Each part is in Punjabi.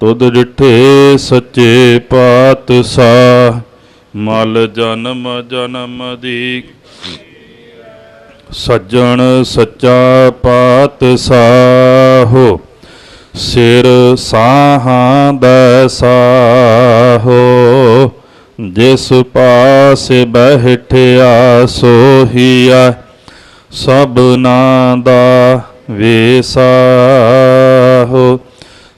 ਤੁਧ ਡਿਠੇ ਸੱਚੇ ਪਾਤਸ਼ਾਹ, ਮਲ ਜਨਮ ਜਨਮ ਦੀ। ਸੱਜਣ ਸੱਚਾ ਪਾਤਸ਼ਾਹੋ ਸਿਰ ਸਾਹਾਂ ਦਾ ਸਾਹੋ ਜਿਸ ਪਾਸੇ ਬਹਿਠਿਆ ਸੋਹੀਆ ਸਭਨਾ ਦਾ ਵੇਸਾਹੋ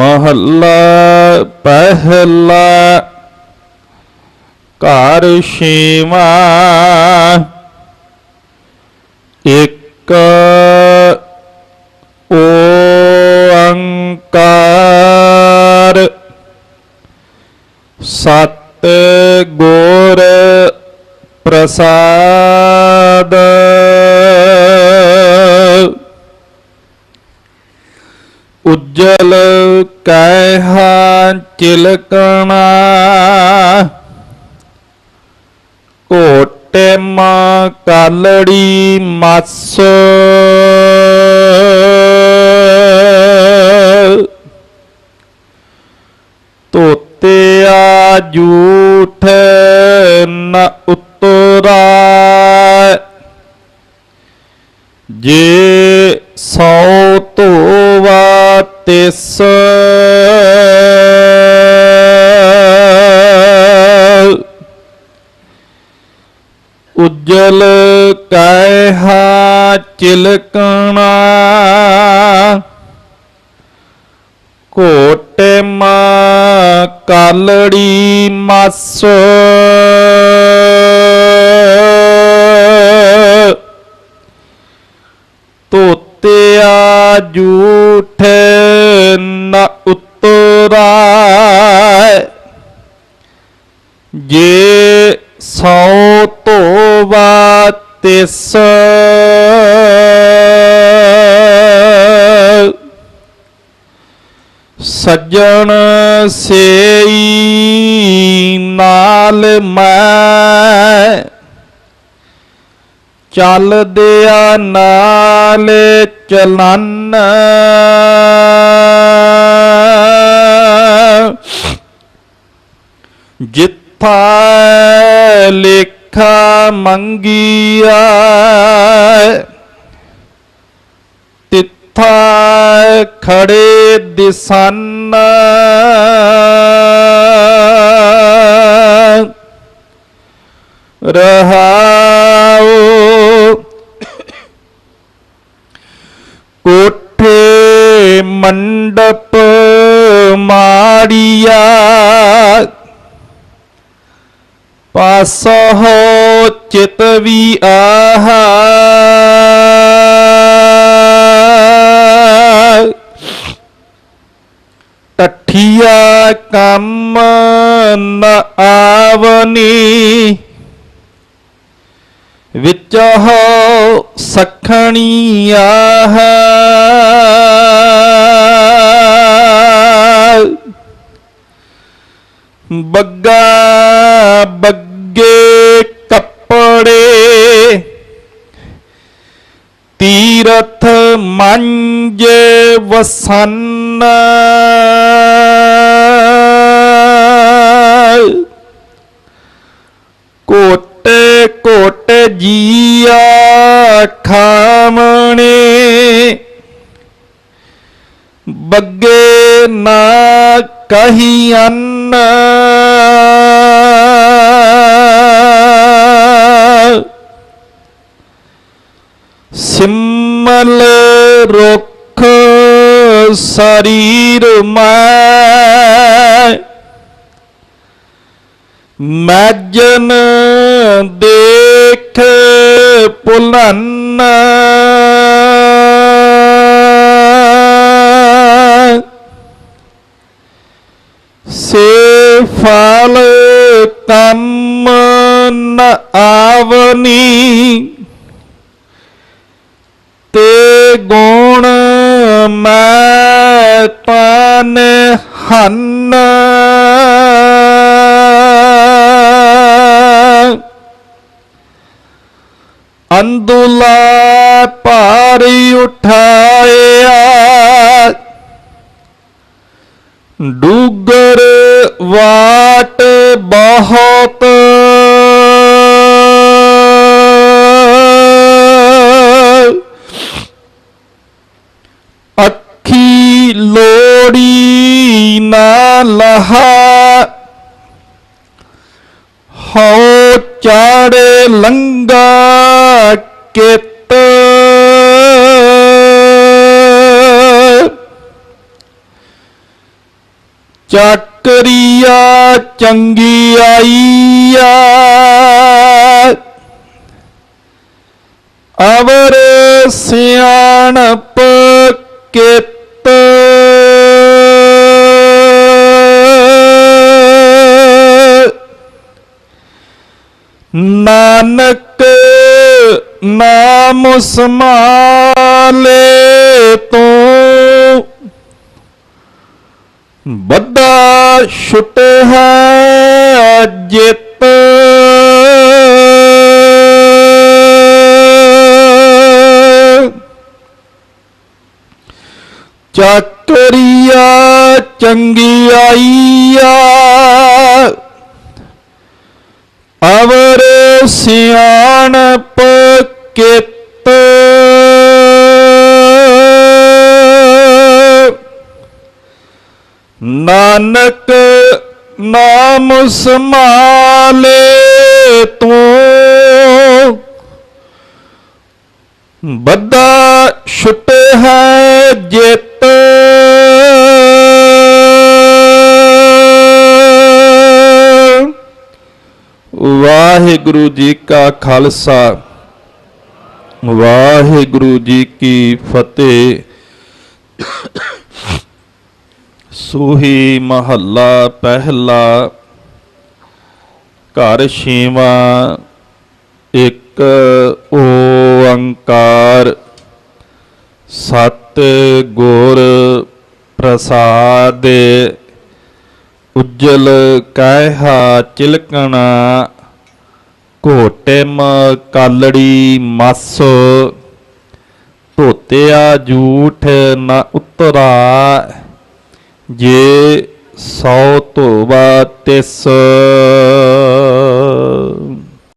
ਮਹੱਲਾ ਪਹਿਲਾ ਘਰ ਛੇਵਾਂ ਇੱਕ ਓੰਕਾਰ ਸਤ ਗੁਰ ਪ੍ਰਸਾਦ। ਕਹਿਆ ਚਿਲਕਣਾ? ਕੋਟੇ ਮਾ ਕਾਲੜੀ ਮਸ। ਤੋਤਿਆ ਜੂਠ ਨ ਉਤਰਾ। ਜੇ ਸੌ ਧੋਵਾ ਤਿਸ ਉਜਲ ਕਹਿਆ ਚਿਲਕਣਾ। ਕੋਟੇ ਮਾ ਕਾਲੜੀ ਮਸ। ਤੋਤਿਆ ਜੂਠ ਨ ਉਤਰਾ ਜੇ ਧੋਵਾ ਤਿਸ ਸੱਜਣ ਸੇਈ ਨਾਲ ਮੈਂ ਚੱਲਦਿਆ ਨਾਲ ਚਲਨ। ਜਿੱਥਾ ਲੇਖਾ ਮੰਗੀਆ ਤਿੱਥਾ ਖੜੇ ਦਿਸਨ। ਰਹਾਉ ਕੋਠੇ ਮੰਡਪ ਮਾੜੀਆ ਪਾਸੋ ਚਿਤ ਵੀ ਆਹਾ। ਟਠੀਆ ਕੰਮ ਨ ਆਵਨੀ। ਵਿੱਚ ਹੋ ਸਖਣੀ ਆਹ। ਬੱਗਾ ਤੀਰਥ ਮੰਜੇ ਵਸਨ ਕੋਟੇ ਕੋਟੇ ਜੀਆ ਖਾਮਣੇ ਬੱਗੇ ਨਾ ਕਹੀ ਅੰਨ ਸਿਮਲ ਰੁਖ ਸਰੀਰ ਮੈਂ। ਮੈਜਨ ਦੇਖ ਪੁਲਨ। ਸੇ ਫਲ ਕੰਮ ਨ ਆਵਨੀ। ਤੇ ਗੁਣ ਮੈਂ ਤਨ ਹਨ। ਅੰਦੁਲਾ ਭਾਰੀ ਉਠਾਇਆ ਲੋੜੀ ਨਾ ਲਹਾ। ਹੋ ਚਾੜੇ ਲੰਗਾ ਕਿਤ। ਚੱਕਰੀਆ ਚੰਗੀ ਆਈਆ। ਅਵਰ ਸਿਆਣਪ ਕਿਤ। ਨਾਨਕ ਨਾਮ ਸਮਾਲੇ ਤੂੰ। ਬੱਦਾ ਛੁੱਟ ਹੈ ਜਿਤ ਚੱਕਰੀਆ ਚੰਗੀ ਆਈਆ। ਅਵਰ ਸਿਆਣਪ ਕਿਤ। ਨਾਨਕ ਨਾਮ ਸਮਾਲੇ ਤੂੰ। ਬੱਦਾ ਛੁਟ ਹੈ ਜਿਤ। ਵਾਹਿਗੁਰੂ ਜੀ ਕਾ ਖਾਲਸਾ। ਵਾਹਿਗੁਰੂ ਜੀ ਕੀ ਫਤਿਹ। ਸੂਹੀ ਮਹੱਲਾ ਪਹਿਲਾ। ਘਰ ਛੇਵਾਂ। ਇੱਕ ਓੰਕਾਰ। ਸਤ ਗੁਰ ਪ੍ਰਸਾਦ। ਉਜਲ ਕਹਿਹਾ ਚਿਲਕਣਾ। ਘੋਟਿਮ ਕਾਲੜੀ ਮਸ ਧੋਤਿਆ ਝੂਠ ਨ ਉਤਰਾ ਜੇ ਸੌ ਧੋਵਾ ਤਿਸ।